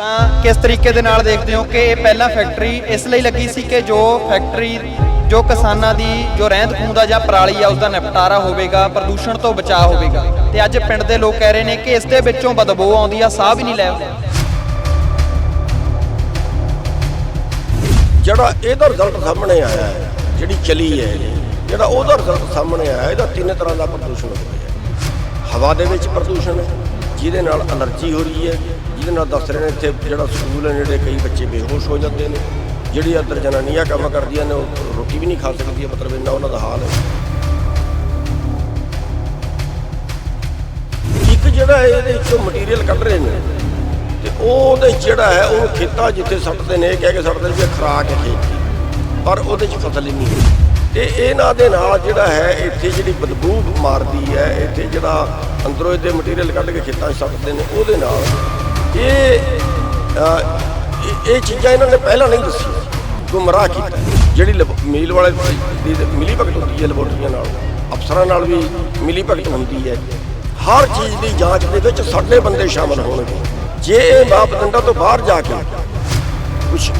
ਤਾਂ ਕਿਸ ਤਰੀਕੇ ਦੇ ਨਾਲ ਦੇਖਦੇ ਹੋ ਕਿ ਇਹ ਪਹਿਲਾਂ ਫੈਕਟਰੀ ਇਸ ਲਈ ਲੱਗੀ ਸੀ ਕਿ ਜੋ ਫੈਕਟਰੀ, ਜੋ ਕਿਸਾਨਾਂ ਦੀ, ਜੋ ਰਹਿੰਦ ਖੂੰਹਦ ਆ ਜਾਂ ਪਰਾਲੀ ਆ ਉਸ ਦਾ ਨਿਪਟਾਰਾ ਹੋਵੇਗਾ, ਪ੍ਰਦੂਸ਼ਣ ਤੋਂ ਬਚਾਅ ਹੋਵੇਗਾ। ਤੇ ਅੱਜ ਪਿੰਡ ਦੇ ਲੋਕ ਕਹਿ ਰਹੇ ਨੇ ਕਿ ਇਸ ਦੇ ਵਿੱਚੋਂ ਬਦਬੂ ਆਉਂਦੀ ਆ, ਸਾਹ ਵੀ ਨਹੀਂ ਲੈ ਜਿਹੜਾ ਇਹਦਾ ਰਿਜ਼ਲਟ ਸਾਹਮਣੇ ਆਇਆ ਹੈ, ਜਿਹੜੀ ਚਲੀ ਹੈ, ਜਿਹੜਾ ਉਹਦਾ ਰਿਜ਼ਲਟ ਸਾਹਮਣੇ ਆਇਆ ਇਹਦਾ ਤਿੰਨ ਤਰ੍ਹਾਂ ਦਾ ਪ੍ਰਦੂਸ਼ਣ ਹੋ। ਰਿਹਾ ਹਵਾ ਦੇ ਵਿੱਚ ਪ੍ਰਦੂਸ਼ਣ ਹੈ, ਜਿਹਦੇ ਨਾਲ ਅਲਰਜੀ ਹੋ ਰਹੀ ਹੈ ਜਿਹਦੇ ਨਾਲ ਦੱਸ ਰਹੇ ਨੇ, ਇੱਥੇ ਜਿਹੜਾ ਸਕੂਲ ਹੈ, ਜਿਹੜੇ ਕਈ ਬੱਚੇ ਬੇਹੋਸ਼ ਹੋ ਜਾਂਦੇ ਨੇ, ਜਿਹੜੀ ਅੰਦਰ ਜਨਾਨੀਆਂ ਕੰਮ ਕਰਦੀਆਂ ਨੇ, ਉਹ ਰੋਟੀ ਵੀ ਨਹੀਂ ਖਾ ਸਕਦੀਆਂ, ਮਤਲਬ ਇੰਨਾ ਉਹਨਾਂ ਦਾ ਹਾਲ ਹੈ। ਇੱਕ ਜਿਹੜਾ ਇਹਦੇ ਵਿੱਚੋਂ ਮਟੀਰੀਅਲ ਕੱਢ ਰਹੇ ਨੇ, ਤੇ ਉਹਦੇ ਜਿਹੜਾ ਹੈ, ਉਹ ਖੇਤਾਂ ਜਿੱਥੇ ਸੱਟਦੇ ਨੇ ਕਹਿ ਕੇ ਸੱਟਦੇ ਨੇ ਵੀ ਖੁਰਾਕ ਹੈ ਖੇਤ ਪਰ ਉਹਦੇ 'ਚ ਫਸਲ ਹੀ ਨਹੀਂ ਹੈ। ਤੇ ਇਹਨਾਂ ਦੇ ਨਾਲ ਜਿਹੜਾ ਹੈ, ਇੱਥੇ ਜਿਹੜੀ ਬਦਬੂ ਮਾਰਦੀ ਹੈ, ਇੱਥੇ ਜਿਹੜਾ ਅੰਦਰੋਂ ਇਹਦੇ ਮਟੀਰੀਅਲ ਕੱਢ ਕੇ ਖੇਤਾਂ 'ਚ ਸੱਟਦੇ ਨੇ, ਉਹਦੇ ਨਾਲ ਇਹ ਇਹ- ਚੀਜ਼ਾਂ ਇਹਨਾਂ ਨੇ ਪਹਿਲਾਂ ਨਹੀਂ ਦੱਸੀਆਂ। ਗੁੰਮਰਾਹ ਕੀਤਾ। ਜਿਹੜੀ ਲੈਬ- ਮੀਲ ਵਾਲੇ ਦੀ ਮਿਲੀ ਭਗਤ ਹੁੰਦੀ ਹੈ ਲੈਬੋਰਟਰੀਆਂ ਨਾਲ, ਅਫਸਰਾਂ ਨਾਲ ਵੀ ਮਿਲੀ ਭਗਤ ਹੁੰਦੀ ਹੈ। ਹਰ ਚੀਜ਼ ਦੀ ਜਾਂਚ ਦੇ ਵਿੱਚ ਸਾਡੇ ਬੰਦੇ ਸ਼ਾਮਲ ਹੋਣਗੇ। ਜੇ ਇਹ ਮਾਪਦੰਡਾਂ ਤੋਂ ਬਾਹਰ ਜਾ ਕੇ ਕੁਝ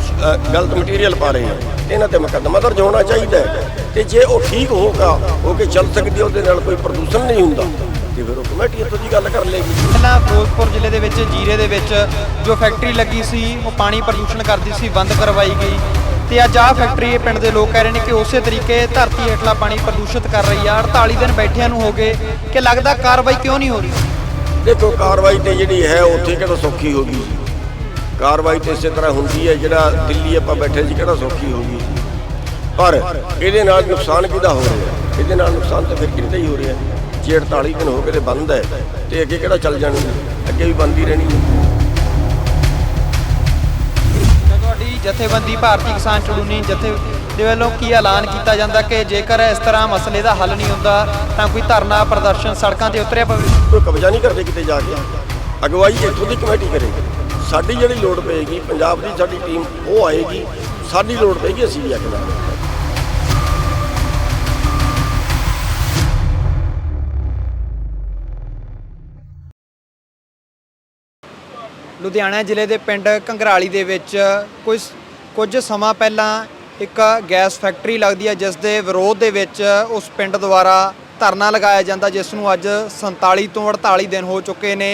ਗਲਤ ਮਟੀਰੀਅਲ ਪਾ ਰਹੇ ਆ ਇਹਨਾਂ ਤੇ ਮੁਕੱਦਮਾ ਦਰਜ ਹੋਣਾ ਚਾਹੀਦਾ ਹੈ। ਤੇ ਜੇ ਉਹ ਠੀਕ ਹੋਗਾ ਹੋ ਕੇ ਚੱਲ ਸਕਦੀ ਉਹਦੇ ਨਾਲ ਕੋਈ ਪ੍ਰਦੂਸ਼ਣ ਨਹੀਂ ਹੁੰਦਾ। ਤੇ ਫਿਰ ਉਹ ਕਮੇਟੀ ਇੱਥੋਂ ਦੀ ਗੱਲ ਕਰ ਲੇਗੀ। ਪਹਿਲਾਂ ਫਿਰੋਜ਼ਪੁਰ ਜ਼ਿਲ੍ਹੇ ਦੇ ਵਿੱਚ ਜੀਰੇ ਦੇ ਵਿੱਚ ਜੋ ਫੈਕਟਰੀ ਲੱਗੀ ਸੀ ਉਹ ਪਾਣੀ ਪ੍ਰਦੂਸ਼ਣ ਕਰਦੀ ਸੀ ਬੰਦ ਕਰਵਾਈ ਗਈ। ਤੇ ਅੱਜ ਆਹ ਫੈਕਟਰੀ ਇਹ ਪਿੰਡ ਦੇ ਲੋਕ ਕਹਿ ਰਹੇ ਨੇ ਕਿ ਉਸੇ ਤਰੀਕੇ ਧਰਤੀ ਹੇਠਲਾ ਪਾਣੀ ਪ੍ਰਦੂਸ਼ਿਤ ਕਰ ਰਹੀ ਆ। 48 ਦਿਨ ਬੈਠਿਆਂ ਨੂੰ ਹੋ ਗਏ ਕਿ ਲੱਗਦਾ ਕਾਰਵਾਈ ਕਿਉਂ ਨਹੀਂ ਹੋ ਰਹੀ? ਦੇਖੋ ਕਾਰਵਾਈ ਤੇ ਜਿਹੜੀ ਹੈ ਉੱਥੇ ਕਿਹੜਾ ਸੌਖੀ ਹੋ ਗਈ। ਕਾਰਵਾਈ ਤੇ ਇਸੇ ਤਰ੍ਹਾਂ ਹੁੰਦੀ ਹੈ ਜਿਹੜਾ ਦਿੱਲੀ ਆਪਾਂ ਬੈਠੇ ਸੀ ਕਿਹੜਾ ਸੌਖੀ ਹੋ ਗਈ। ਪਰ ਇਹਦੇ ਨਾਲ ਨੁਕਸਾਨ ਕਿਹਦਾ ਹੋ ਰਿਹਾ? ਇਹਦੇ ਨਾਲ ਨੁਕਸਾਨ ਤਾਂ ਫਿਰ ਕਿਹਦਾ ਹੀ ਹੋ ਰਿਹਾ। ਜੇ 48 ਦਿਨ ਹੋ ਗਏ ਤੇ ਬੰਦ ਹੈ। ਤੇ ਅੱਗੇ ਕਿਹੜਾ ਚੱਲ ਜਾਣੀ? ਅੱਗੇ ਵੀ ਬੰਦ ਰਹਿਣੀ ਤੁਹਾਡੀ ਜਥੇਬੰਦੀ ਭਾਰਤੀ ਕਿਸਾਨ ਚੜੂਨੀ ਜਥੇ ਦੇ ਵੱਲੋਂ ਕੀ ਐਲਾਨ ਕੀਤਾ ਜਾਂਦਾ ਕਿ ਜੇਕਰ ਇਸ ਤਰ੍ਹਾਂ ਮਸਲੇ ਦਾ ਹੱਲ ਨਹੀਂ ਹੁੰਦਾ ਤਾਂ ਕੋਈ ਧਰਨਾ ਪ੍ਰਦਰਸ਼ਨ ਸੜਕਾਂ ਤੇ ਉਤਰਿਆ ਪਵੇ? ਕੋਈ ਕਬਜ਼ਾ ਨਹੀਂ ਕਰਦੇ ਕਿਤੇ ਜਾ ਕੇ। ਅਗਵਾਈ ਇੱਥੋਂ ਦੀ ਕਮੇਟੀ ਕਰੇਗੀ। ਸਾਡੀ ਜਿਹੜੀ ਲੋੜ ਪਏਗੀ ਪੰਜਾਬ ਦੀ ਸਾਡੀ ਟੀਮ ਉਹ ਆਏਗੀ। ਸਾਡੀ ਲੋੜ ਪਏਗੀ ਅਸੀਂ ਵੀ ਅੱਗੇ ਲੁਧਿਆਣਾ ਜ਼ਿਲ੍ਹੇ ਦੇ ਪਿੰਡ ਘੰਗਰਾਲੀ ਦੇ ਵਿੱਚ ਕੁਝ ਕੁਝ ਸਮਾਂ ਪਹਿਲਾਂ ਇੱਕ ਗੈਸ ਫੈਕਟਰੀ ਲੱਗਦੀ ਹੈ, ਜਿਸ ਦੇ ਵਿਰੋਧ ਦੇ ਵਿੱਚ ਉਸ ਪਿੰਡ ਦੁਆਰਾ ਧਰਨਾ ਲਗਾਇਆ ਜਾਂਦਾ, ਜਿਸ ਨੂੰ ਅੱਜ 47 ਤੋਂ 48 ਦਿਨ ਹੋ ਚੁੱਕੇ ਨੇ।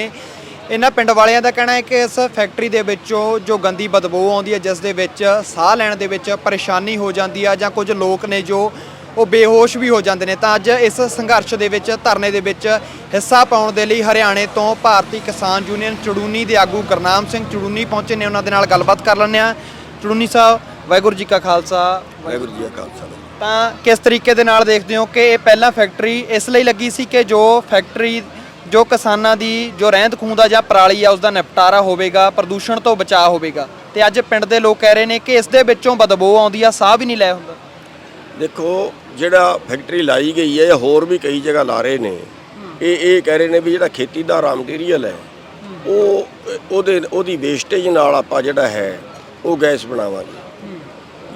ਇਹਨਾਂ ਪਿੰਡ ਵਾਲਿਆਂ ਦਾ ਕਹਿਣਾ ਹੈ ਕਿ ਇਸ ਫੈਕਟਰੀ ਦੇ ਵਿੱਚੋਂ ਜੋ ਗੰਦੀ ਬਦਬੂ ਆਉਂਦੀ ਹੈ, ਜਿਸ ਦੇ ਵਿੱਚ ਸਾਹ ਲੈਣ ਦੇ ਵਿੱਚ ਪਰੇਸ਼ਾਨੀ ਹੋ ਜਾਂਦੀ ਆ ਜਾਂ ਕੁਝ ਲੋਕ ਨੇ ਜੋ ਉਹ ਬੇਹੋਸ਼ ਵੀ ਹੋ ਜਾਂਦੇ ਨੇ। ਤਾਂ ਅੱਜ ਇਸ ਸੰਘਰਸ਼ ਦੇ ਵਿੱਚ ਧਰਨੇ ਦੇ ਵਿੱਚ ਹਿੱਸਾ ਪਾਉਣ ਦੇ ਲਈ ਹਰਿਆਣੇ ਤੋਂ ਭਾਰਤੀ ਕਿਸਾਨ ਯੂਨੀਅਨ ਚੜੂਨੀ ਦੇ ਆਗੂ ਗੁਰਨਾਮ ਸਿੰਘ ਚੜੂਨੀ ਪਹੁੰਚੇ ਨੇ। ਉਹਨਾਂ ਦੇ ਨਾਲ ਗੱਲਬਾਤ ਕਰ ਲੈਂਦੇ ਆ ਚੜੂਨੀ ਸਾਹਿਬ ਵਾਹਿਗੁਰੂ ਜੀ ਕਾ ਖਾਲਸਾ। ਵਾਹਿਗੁਰੂ ਜੀ ਕਾ ਖਾਲਸਾ। ਤਾਂ ਕਿਸ ਤਰੀਕੇ ਦੇ ਨਾਲ ਦੇਖਦੇ ਹੋ ਕਿ ਇਹ ਪਹਿਲਾਂ ਫੈਕਟਰੀ ਇਸ ਲਈ ਲੱਗੀ ਸੀ ਕਿ ਜੋ ਫੈਕਟਰੀ ਜੋ ਕਿਸਾਨਾਂ ਦੀ ਜੋ ਰਹਿੰਦ ਖੂੰਹਦ ਆ ਜਾਂ ਪਰਾਲੀ ਆ ਉਸ ਦਾ ਨਿਪਟਾਰਾ ਹੋਵੇਗਾ ਪ੍ਰਦੂਸ਼ਣ ਤੋਂ ਬਚਾਅ ਹੋਵੇਗਾ। ਤੇ ਅੱਜ ਪਿੰਡ ਦੇ ਲੋਕ ਕਹਿ ਰਹੇ ਨੇ ਕਿ ਇਸ ਦੇ ਵਿੱਚੋਂ ਬਦਬੂ ਆਉਂਦੀ ਆ ਸਾਹ ਵੀ ਨਹੀਂ ਲੈ ਹੁੰਦਾ। ਦੇਖੋ ਜਿਹੜਾ ਫੈਕਟਰੀ ਲਾਈ ਗਈ ਹੈ ਇਹ ਹੋਰ ਵੀ ਕਈ ਜਗ੍ਹਾ ਲਾ ਰਹੇ ਨੇ, ਇਹ ਇਹ ਕਹਿ ਰਹੇ ਨੇ ਵੀ ਜਿਹੜਾ ਖੇਤੀ ਦਾ ਰਾ ਮਟੀਰੀਅਲ ਹੈ, ਉਹ, ਉਹਦੇ, ਉਹਦੀ ਵੇਸਟੇਜ ਨਾਲ ਆਪਾਂ ਜਿਹੜਾ ਹੈ, ਉਹ ਗੈਸ ਬਣਾਵਾਂਗੇ।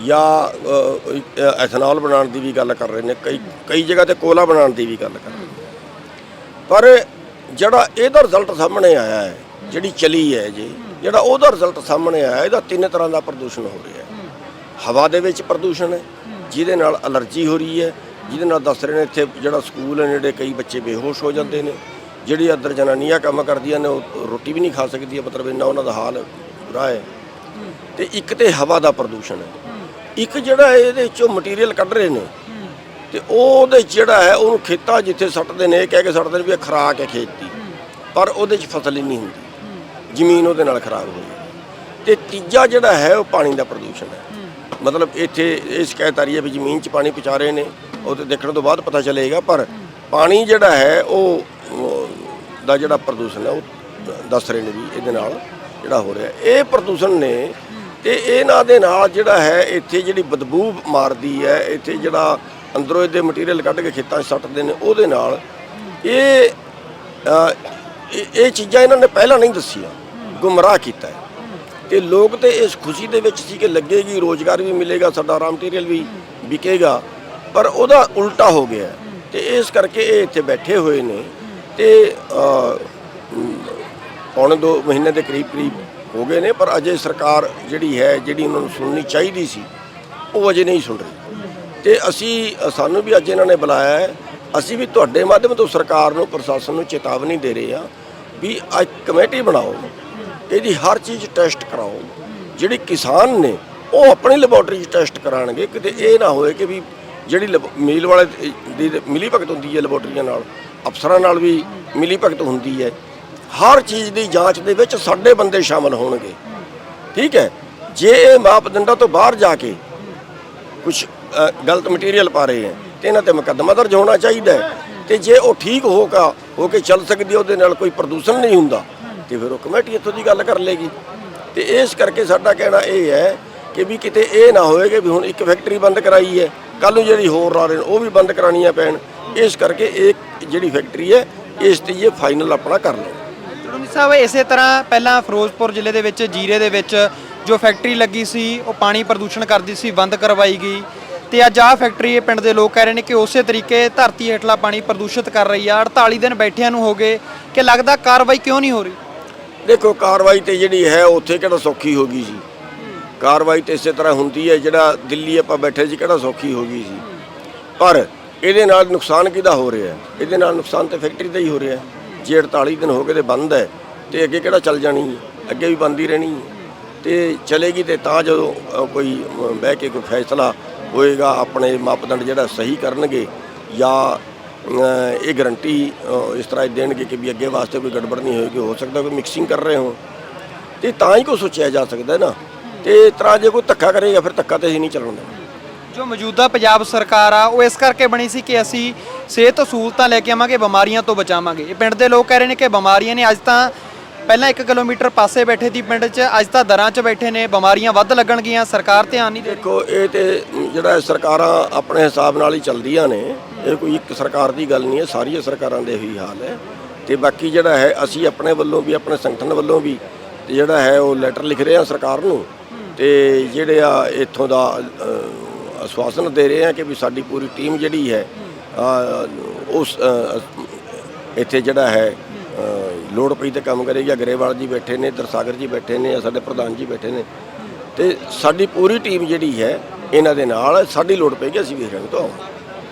ਜਾਂ ਐਥਨੋਲ ਬਣਾਉਣ ਦੀ ਵੀ ਗੱਲ ਕਰ ਰਹੇ ਨੇ, ਕਈ ਕਈ ਜਗ੍ਹਾ ਤੇ ਕੋਲਾ ਬਣਾਉਣ ਦੀ ਵੀ ਗੱਲ ਕਰ ਰਹੇ ਪਰ ਜਿਹੜਾ ਇਹਦਾ ਰਿਜ਼ਲਟ ਸਾਹਮਣੇ ਆਇਆ ਹੈ, ਜਿਹੜੀ ਚਲੀ ਹੈ ਜੀ, ਜਿਹੜਾ ਉਹਦਾ ਰਿਜ਼ਲਟ ਸਾਹਮਣੇ ਆਇਆ, ਇਹਦਾ ਤਿੰਨ ਤਰ੍ਹਾਂ ਦਾ ਪ੍ਰਦੂਸ਼ਣ ਹੋ ਰਿਹਾ ਹੈ। ਹਵਾ ਦੇ ਵਿੱਚ ਪ੍ਰਦੂਸ਼ਣ ਹੈ ਜਿਹਦੇ ਨਾਲ ਅਲਰਜੀ ਹੋ ਰਹੀ ਹੈ, ਜਿਹਦੇ ਨਾਲ ਦੱਸ ਰਹੇ ਨੇ ਇੱਥੇ ਜਿਹੜਾ ਸਕੂਲ ਹੈ ਜਿਹੜੇ ਕਈ ਬੱਚੇ ਬੇਹੋਸ਼ ਹੋ ਜਾਂਦੇ ਨੇ। ਜਿਹੜੀ ਅੰਦਰ ਜਨਾਨੀਆਂ ਕੰਮ ਕਰਦੀਆਂ ਨੇ, ਉਹ ਰੋਟੀ ਵੀ ਨਹੀਂ ਖਾ ਸਕਦੀਆਂ ਮਤਲਬ ਇੰਨਾ ਉਹਨਾਂ ਦਾ ਹਾਲ ਬੁਰਾ ਹੈ। ਤੇ ਇੱਕ ਤੇ ਹਵਾ ਦਾ ਪ੍ਰਦੂਸ਼ਣ ਹੈ। ਇੱਕ ਜਿਹੜਾ ਇਹਦੇ ਵਿੱਚੋਂ ਮਟੀਰੀਅਲ ਕੱਢ ਰਹੇ ਨੇ। ਤੇ ਉਹ ਉਹਦੇ 'ਚ ਜਿਹੜਾ ਹੈ, ਉਹਨੂੰ ਖੇਤਾਂ ਜਿੱਥੇ ਸੱਟਦੇ ਨੇ ਕਹਿ ਕੇ ਸੱਟਦੇ ਨੇ ਵੀ ਇਹ ਖੁਰਾਕ ਹੈ ਖੇਤ ਦੀ। ਪਰ ਉਹਦੇ 'ਚ ਫਸਲ ਹੀ ਨਹੀਂ ਹੁੰਦੀ। ਜ਼ਮੀਨ ਉਹਦੇ ਨਾਲ ਖਰਾਬ ਹੋ ਜਾਂਦੀ ਤੇ ਤੀਜਾ ਜਿਹੜਾ ਹੈ, ਉਹ ਪਾਣੀ ਦਾ ਪ੍ਰਦੂਸ਼ਣ ਹੈ। ਮਤਲਬ ਇੱਥੇ ਇਹ ਸ਼ਿਕਾਇਤ ਆ ਰਹੀ ਹੈ ਵੀ ਜ਼ਮੀਨ 'ਚ ਪਾਣੀ ਪਹੁੰਚਾ ਰਹੇ ਨੇ, ਉਹ ਤੇ ਦੇਖਣ ਤੋਂ ਬਾਅਦ ਪਤਾ ਚੱਲੇਗਾ, ਪਰ ਪਾਣੀ ਜਿਹੜਾ ਹੈ ਉਹ ਦਾ ਜਿਹੜਾ ਪ੍ਰਦੂਸ਼ਣ ਹੈ, ਉਹ ਦੱਸ ਰਹੇ ਨੇ ਵੀ ਇਹਦੇ ਨਾਲ ਜਿਹੜਾ ਹੋ ਰਿਹਾ। ਇਹ ਪ੍ਰਦੂਸ਼ਣ ਨੇ ਤੇ ਇਹਨਾਂ ਦੇ ਨਾਲ ਜਿਹੜਾ ਹੈ ਇੱਥੇ ਜਿਹੜੀ ਬਦਬੂ ਮਾਰਦੀ ਹੈ, ਇੱਥੇ ਜਿਹੜਾ ਅੰਦਰੋਂ ਇਹਦੇ ਮਟੀਰੀਅਲ ਕੱਢ ਕੇ ਖੇਤਾਂ 'ਚ ਸੱਟਦੇ ਨੇ, ਉਹਦੇ ਨਾਲ ਇਹ ਇਹ ਇਹ ਚੀਜ਼ਾਂ ਇਹਨਾਂ ਨੇ ਪਹਿਲਾਂ ਨਹੀਂ ਦੱਸੀਆਂ, ਗੁੰਮਰਾਹ ਕੀਤਾ ਹੈ। ਤੇ ਲੋਕ ਤੇ ਇਸ ਖੁਸ਼ੀ ਦੇ ਵਿੱਚ ਸੀ ਕਿ ਲੱਗੇਗੀ ਰੋਜ਼ਗਾਰ ਵੀ ਮਿਲੇਗਾ ਸਾਡਾ ਰਾ ਮਟੀਰੀਅਲ ਵੀ ਵਿਕੇਗਾ ਪਰ ਉਹਦਾ ਉਲਟਾ ਹੋ ਗਿਆ ਹੈ। ਤੇ ਇਸ ਕਰਕੇ ਇਹ ਇੱਥੇ ਬੈਠੇ ਹੋਏ ਨੇ ਤੇ ਅ, ਮ, ਪੌਣੇ 2 ਮਹੀਨੇ ਦੇ ਕਰੀਬ ਕਰੀਬ ਹੋ ਗਏ ਨੇ ਪਰ ਅਜੇ ਸਰਕਾਰ ਜਿਹੜੀ ਹੈ ਜਿਹੜੀ ਉਹਨਾਂ ਨੂੰ ਸੁਣਨੀ ਚਾਹੀਦੀ ਸੀ ਉਹ ਅਜੇ ਨਹੀਂ ਸੁਣ ਰਹੀ ਤੇ ਅਸੀਂ ਸਾਨੂੰ ਵੀ ਅੱਜ ਇਹਨਾਂ ਨੇ ਬੁਲਾਇਆ ਹੈ ਅਸੀਂ ਵੀ ਤੁਹਾਡੇ ਮਾਧਿਅਮ ਤੋਂ ਸਰਕਾਰ ਨੂੰ ਪ੍ਰਸ਼ਾਸਨ ਨੂੰ ਚੇਤਾਵਨੀ ਦੇ ਰਹੇ ਹਾਂ ਵੀ ਅੱਜ ਕਮੇਟੀ ਬਣਾਓ ਇਹਦੀ ਹਰ ਚੀਜ਼ ਟੈਸਟ ਕਰਾਓ। ਜਿਹੜੀ ਕਿਸਾਨ ਨੇ, ਉਹ ਆਪਣੀ ਲੈਬੋਰਟਰੀ 'ਚ ਟੈਸਟ ਕਰਾਣਗੇ, ਕਿਤੇ ਇਹ ਨਾ ਹੋਏ ਕਿ ਵੀ ਜਿਹੜੀ ਲੈਬ- ਮੀਲ ਵਾਲੇ ਦੀ ਮਿਲੀ ਭਗਤ ਹੁੰਦੀ ਹੈ ਲੈਬੋਰਟਰੀਆਂ ਨਾਲ, ਅਫਸਰਾਂ ਨਾਲ ਵੀ ਮਿਲੀ ਭਗਤ ਹੁੰਦੀ ਹੈ। ਹਰ ਚੀਜ਼ ਦੀ ਜਾਂਚ ਦੇ ਵਿੱਚ ਸਾਡੇ ਬੰਦੇ ਸ਼ਾਮਲ ਹੋਣਗੇ। ਠੀਕ ਹੈ? ਜੇ ਇਹ ਮਾਪਦੰਡਾਂ ਤੋਂ ਬਾਹਰ ਜਾ ਕੇ ਕੁਝ ਗਲਤ ਮਟੀਰੀਅਲ ਪਾ ਰਹੇ ਹੈ, ਤੇ ਇਹਨਾਂ ਤੇ ਮੁਕੱਦਮਾ ਦਰਜ ਹੋਣਾ ਚਾਹੀਦਾ ਹੈ। ਤੇ ਜੇ ਉਹ ਠੀਕ ਹੋਗਾ ਹੋ ਕੇ ਚੱਲ ਸਕਦੀ ਉਹਦੇ ਨਾਲ ਕੋਈ ਪ੍ਰਦੂਸ਼ਣ ਨਹੀਂ ਹੁੰਦਾ। ਤੇ ਫਿਰ ਉਹ ਕਮੇਟੀ ਇੱਥੋਂ ਦੀ ਗੱਲ ਕਰ ਲੇਗੀ। ਤੇ ਇਸ ਕਰਕੇ ਸਾਡਾ ਕਹਿਣਾ ਇਹ ਹੈ ਕਿ ਵੀ ਕਿਤੇ ਇਹ ਨਾ ਹੋਏ ਕਿ ਵੀ ਹੁਣ ਇੱਕ ਫੈਕਟਰੀ ਬੰਦ ਕਰਾਈ ਹੈ ਕੱਲ ਨੂੰ ਜਿਹੜੀ ਹੋਰ ਆ ਰਹੇ ਉਹ ਵੀ ਬੰਦ ਕਰਾਉਣੀਆਂ ਪੈਣ। ਇਸ ਕਰਕੇ ਇਹ ਜਿਹੜੀ ਫੈਕਟਰੀ ਹੈ, ਇਸ ਤੇ ਇਹ ਫਾਈਨਲ ਆਪਣਾ ਕਰ ਲਓ। ਚੜੂਨੀ ਸਾਹਿਬ, ਇਸੇ ਤਰ੍ਹਾਂ ਪਹਿਲਾਂ ਫਿਰੋਜ਼ਪੁਰ ਜ਼ਿਲ੍ਹੇ ਦੇ ਵਿੱਚ, ਜੀਰੇ ਦੇ ਵਿੱਚ ਜੋ ਫੈਕਟਰੀ ਲੱਗੀ ਸੀ, ਉਹ ਪਾਣੀ ਪ੍ਰਦੂਸ਼ਣ ਕਰਦੀ ਸੀ, ਬੰਦ ਕਰਵਾਈ ਗਈ। ਤੇ ਅੱਜ ਆਹ ਫੈਕਟਰੀ ਇਹ ਪਿੰਡ ਦੇ ਲੋਕ ਕਹਿ ਰਹੇ ਨੇ ਕਿ ਉਸੇ ਤਰੀਕੇ ਧਰਤੀ ਹੇਠਲਾ ਪਾਣੀ ਪ੍ਰਦੂਸ਼ਿਤ ਕਰ ਰਹੀ ਆ। 48 ਦਿਨ ਬੈਠਿਆਂ ਨੂੰ ਹੋ ਗਏ ਕਿ ਲੱਗਦਾ ਕਾਰਵਾਈ ਕਿਉਂ ਨਹੀਂ ਹੋ ਰਹੀ? ਦੇਖੋ, ਕਾਰਵਾਈ ਤੇ ਜਿਹੜੀ ਹੈ, ਉੱਥੇ ਕਿਹੜਾ ਸੌਖੀ ਹੋ ਗਈ ਸੀ? ਕਾਰਵਾਈ ਤੇ ਇਸੇ ਤਰ੍ਹਾਂ ਹੁੰਦੀ ਹੈ, ਜਿਹੜਾ ਦਿੱਲੀ ਆਪਾਂ ਬੈਠੇ ਸੀ, ਕਿਹੜਾ ਸੌਖੀ ਹੋ ਗਈ ਸੀ? ਪਰ ਇਹਦੇ ਨਾਲ ਨੁਕਸਾਨ ਕਿਹਦਾ ਹੋ ਰਿਹਾ? ਇਹਦੇ ਨਾਲ ਨੁਕਸਾਨ ਤੇ ਫੈਕਟਰੀ ਦਾ ਹੀ ਹੋ ਰਿਹਾ। ਜੇ 48 ਦਿਨ ਹੋ ਗਏ ਤੇ ਬੰਦ ਹੈ, ਤੇ ਅੱਗੇ ਕਿਹੜਾ ਚੱਲ ਜਾਣੀ ਹੈ? ਅੱਗੇ ਵੀ ਬੰਦ ਰਹਿਣੀ ਹੈ। ਤੇ ਚਲੇਗੀ ਤੇ ਤਾਂ ਜਦੋਂ ਕੋਈ ਬਹਿ ਕੇ ਕੋਈ ਫੈਸਲਾ ਹੋਏਗਾ, ਆਪਣੇ ਮਾਪਦੰਡ ਜਿਹੜਾ ਸਹੀ ਕਰਨਗੇ ਜਾਂ ਇਹ ਗਰੰਟੀ ਇਸ ਤਰ੍ਹਾਂ ਦੇਣਗੇ ਕਿ ਵੀ ਅੱਗੇ ਵਾਸਤੇ ਕੋਈ ਗੜਬੜ ਨਹੀਂ ਹੋਏਗੀ, ਹੋ ਸਕਦਾ ਕੋਈ ਮਿਕਸਿੰਗ ਕਰ ਰਹੇ ਹੋ ਤੇ ਤਾਂ ਹੀ ਕੋ ਸੋਚਿਆ ਜਾ ਸਕਦਾ ਹੈ ਨਾ। ਤੇ ਇਸ ਤਰ੍ਹਾਂ ਜੇ ਕੋਈ ਧੱਕਾ ਕਰੇਗਾ, ਫਿਰ ਧੱਕਾ ਤੇ ਅਸੀਂ ਨਹੀਂ ਚੱਲਣ ਦੇਣਾ। ਜੋ ਮੌਜੂਦਾ ਪੰਜਾਬ ਸਰਕਾਰ ਆ, ਉਹ ਇਸ ਕਰਕੇ ਬਣੀ ਸੀ ਕਿ ਅਸੀਂ ਸਿਹਤ ਸਹੂਲਤਾਂ ਲੈ ਕੇ ਆਵਾਂਗੇ, ਬਿਮਾਰੀਆਂ ਤੋਂ ਬਚਾਵਾਂਗੇ। ਇਹ ਪਿੰਡ ਦੇ ਲੋਕ ਕਹਿ ਰਹੇ ਨੇ ਕਿ ਬਿਮਾਰੀਆਂ ਨੇ ਅੱਜ ਤਾਂ ਪਹਿਲਾਂ 1 ਕਿਲੋਮੀਟਰ ਪਾਸੇ ਬੈਠੇ ਸੀ ਪਿੰਡ 'ਚ ਅੱਜ ਤਾਂ ਦਰਾਂ 'ਚ ਬੈਠੇ ਨੇ ਬਿਮਾਰੀਆਂ ਵੱਧ ਲੱਗਣਗੀਆਂ ਸਰਕਾਰ ਧਿਆਨ ਨਹੀਂ ਦੇ ਦੇਖੋ ਇਹ ਤੇ ਜਿਹੜਾ ਸਰਕਾਰਾਂ ਆਪਣੇ ਹਿਸਾਬ ਨਾਲ ਹੀ ਚੱਲਦੀਆਂ ਨੇ ਇਹ ਕੋਈ ਇੱਕ ਸਰਕਾਰ ਦੀ ਗੱਲ ਨਹੀਂ ਹੈ ਸਾਰੀਆਂ ਸਰਕਾਰਾਂ ਦੇ ਇਹੀ ਹਾਲ ਹੈ। ਤੇ ਬਾਕੀ ਜਿਹੜਾ ਹੈ ਅਸੀਂ ਆਪਣੇ ਵੱਲੋਂ ਵੀ ਆਪਣੇ ਸੰਗਠਨ ਵੱਲੋਂ ਵੀ ਤੇ ਜਿਹੜਾ ਹੈ ਉਹ ਲੈਟਰ ਲਿਖ ਰਹੇ ਹਾਂ ਸਰਕਾਰ ਨੂੰ। ਤੇ ਜਿਹੜੇ ਆ ਇੱਥੋਂ ਦਾ ਅ, ਆਸ਼ਵਾਸਨ ਦੇ ਰਹੇ ਹਾਂ ਕਿ ਵੀ ਸਾਡੀ ਪੂਰੀ ਟੀਮ ਜਿਹੜੀ ਹੈ ਉਸ ਇੱਥੇ ਜਿਹੜਾ ਹੈ ਲੋੜ ਪਈ ਤੇ ਕੰਮ ਕਰੇਗੀ ਗਰੇਵਾਲ ਜੀ ਬੈਠੇ ਨੇ ਦਰਸਾਗਰ ਜੀ ਬੈਠੇ ਨੇ ਸਾਡੇ ਪ੍ਰਧਾਨ ਜੀ ਬੈਠੇ ਨੇ। ਤੇ ਸਾਡੀ ਪੂਰੀ ਟੀਮ ਜਿਹੜੀ ਹੈ ਇਹਨਾਂ ਦੇ ਨਾਲ। ਸਾਡੀ ਲੋੜ ਪਏਗੀ ਅਸੀਂ ਵੇਖ ਰਹੇ ਤੋਂ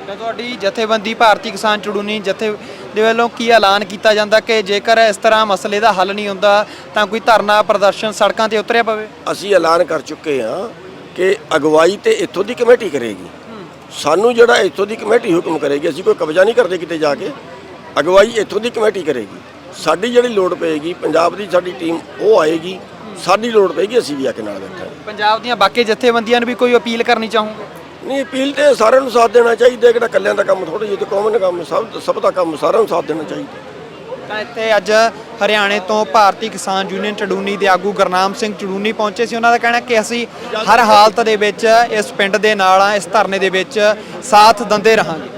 ਤਾਂ ਤੁਹਾਡੀ ਜਥੇਬੰਦੀ ਭਾਰਤੀ ਕਿਸਾਨ ਚੜੂਨੀ ਜਥੇ ਦੇ ਵੱਲੋਂ ਕੀ ਐਲਾਨ ਕੀਤਾ ਜਾਂਦਾ ਕਿ ਜੇਕਰ ਇਸ ਤਰ੍ਹਾਂ ਮਸਲੇ ਦਾ ਹੱਲ ਨਹੀਂ ਹੁੰਦਾ ਤਾਂ ਕੋਈ ਧਰਨਾ ਪ੍ਰਦਰਸ਼ਨ ਸੜਕਾਂ ਤੇ ਉਤਰਿਆ ਪਵੇ? ਅਸੀਂ ਐਲਾਨ ਕਰ ਚੁੱਕੇ ਹਾਂ ਕਿ ਅਗਵਾਈ ਤੇ ਇੱਥੋਂ ਦੀ ਕਮੇਟੀ ਕਰੇਗੀ। ਸਾਨੂੰ ਜਿਹੜਾ ਇੱਥੋਂ ਦੀ ਕਮੇਟੀ ਹੁਕਮ ਕਰੇਗੀ ਅਸੀਂ ਕੋਈ ਕਬਜ਼ਾ ਨਹੀਂ ਕਰਦੇ ਕਿਤੇ ਜਾ ਕੇ। ਅਗਵਾਈ ਇੱਥੋਂ ਦੀ ਕਮੇਟੀ ਕਰੇਗੀ। ਸਾਡੀ ਜਿਹੜੀ ਲੋੜ ਪਏਗੀ ਪੰਜਾਬ ਦੀ ਸਾਡੀ ਟੀਮ ਉਹ ਆਏਗੀ ਸਾਡੀ ਲੋੜ ਪਏਗੀ ਅਸੀਂ ਵੀ ਆ ਕੇ ਨਾਲ ਬੈਠਾਂਗੇ। ਪੰਜਾਬ ਦੀਆਂ ਬਾਕੀ ਜਥੇਬੰਦੀਆਂ ਨੂੰ ਵੀ ਕੋਈ ਅਪੀਲ ਕਰਨੀ ਚਾਹੋਗੇ? ਨਹੀਂ ਅਪੀਲ ਤੇ ਸਾਰਿਆਂ ਨੂੰ ਸਾਥ ਦੇਣਾ ਚਾਹੀਦਾ ਕਿਹੜਾ ਕੱਲਿਆਂ ਦਾ ਕੰਮ ਥੋੜਾ ਜਿਹਾ ਤੇ ਕੌਮਨ ਕੰਮ ਸਭ ਸਭ ਦਾ ਕੰਮ ਸਾਰਿਆਂ ਨੂੰ ਸਾਥ ਦੇਣਾ ਚਾਹੀਦਾ। ਤਾਂ ਇੱਥੇ ਅੱਜ ਹਰਿਆਣੇ ਤੋਂ ਭਾਰਤੀ ਕਿਸਾਨ ਯੂਨੀਅਨ ਚੜੂਨੀ ਦੇ ਆਗੂ ਗੁਰਨਾਮ ਸਿੰਘ ਚੜੂਨੀ ਪਹੁੰਚੇ ਸੀ। ਉਹਨਾਂ ਦਾ ਕਹਿਣਾ ਕਿ ਅਸੀਂ ਹਰ ਹਾਲਤ ਦੇ ਵਿੱਚ ਇਸ ਪਿੰਡ ਦੇ ਨਾਲ ਆ ਇਸ ਧਰਨੇ ਦੇ ਵਿੱਚ ਸਾਥ ਦਿੰਦੇ ਰਹਾਂਗੇ।